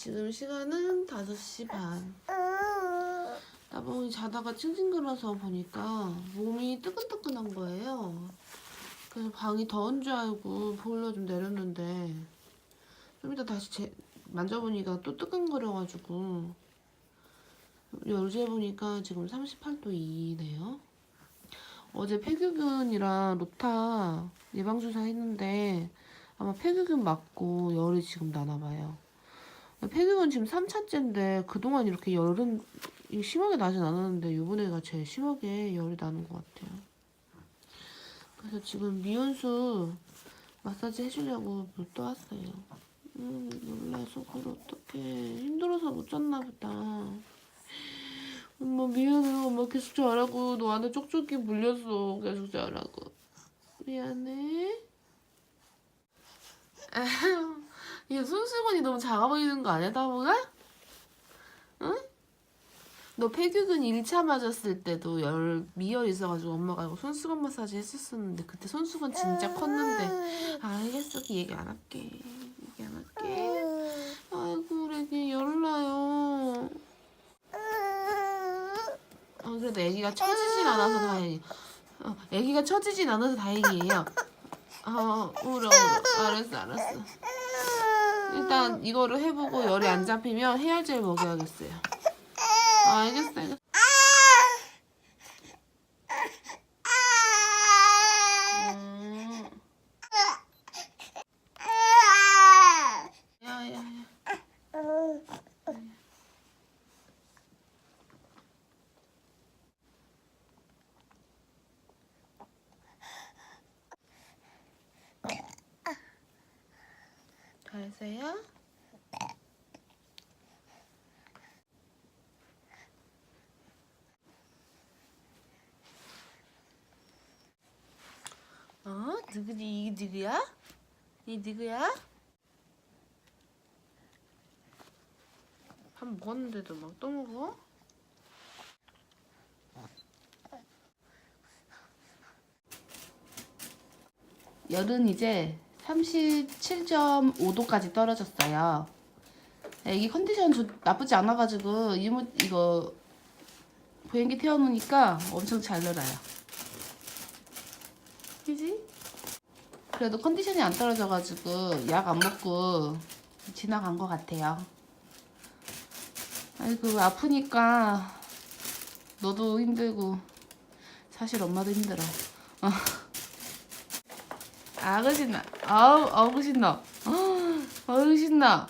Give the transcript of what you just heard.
지금 시간은 5시 반. 나봉이 자다가 칭칭거려서 보니까 몸이 뜨끈뜨끈한 거예요. 그래서 방이 더운 줄 알고 보일러 좀 내렸는데 좀 이따 다시 제, 만져보니까 또 뜨끈거려가지고 열재 보니까 지금 38도 2네요. 어제 폐규균이랑 로타 예방주사 했는데 아마 폐규균 맞고 열이 지금 나나봐요. 폐규균 지금 3차째인데 그동안 이렇게 열은 심하게 나진 않았는데 요번에가 제일 심하게 열이 나는 것 같아요. 그래서 지금 미온수 마사지 해주려고 물 떠왔어요. 음, 놀라서 그걸 어떡해. 힘들어서 못 잤나 보다. 엄마 미안해. 엄마 계속 자라고. 너 안에 쪽쪽이 물렸어. 계속 자라고. 미안해. 아휴, 이거 손수건이 너무 작아 보이는 거 아니야, 다보가? 응? 너 폐규균 1차 맞았을 때도 열, 미열 있어가지고 엄마가 손수건 마사지 했었었는데 그때 손수건 진짜 컸는데. 알겠어. 그 얘기 안 할게. 얘기 안 할게. 아이고 그래 열나요. 어 그래도 애기가 처지진 않아서 다행이. 어, 애기가 처지진 않아서 다행이에요. 어 울어 울어. 알았어 알았어 일단 이거를 해보고 열이 안 잡히면 해열제를 먹여야겠어요. 아, 알겠어 알겠어 음. 야야야 잘했어요? 어? 누구지? 이게 누구야? 이 누구야? 밥 먹었는데도 막 또 먹어? 열은 이제 37.5도까지 떨어졌어요. 애기 컨디션 좋- 나쁘지 않아가지고 이모 이거 보행기 태워놓으니까 엄청 잘 놀아요. 그지? 그래도 컨디션이 안 떨어져가지고 약 안 먹고 지나간 것 같아요. 아이고 아프니까 너도 힘들고 사실 엄마도 힘들어. 어. 아그 신나. 아우 아우 신나. 어우 신나.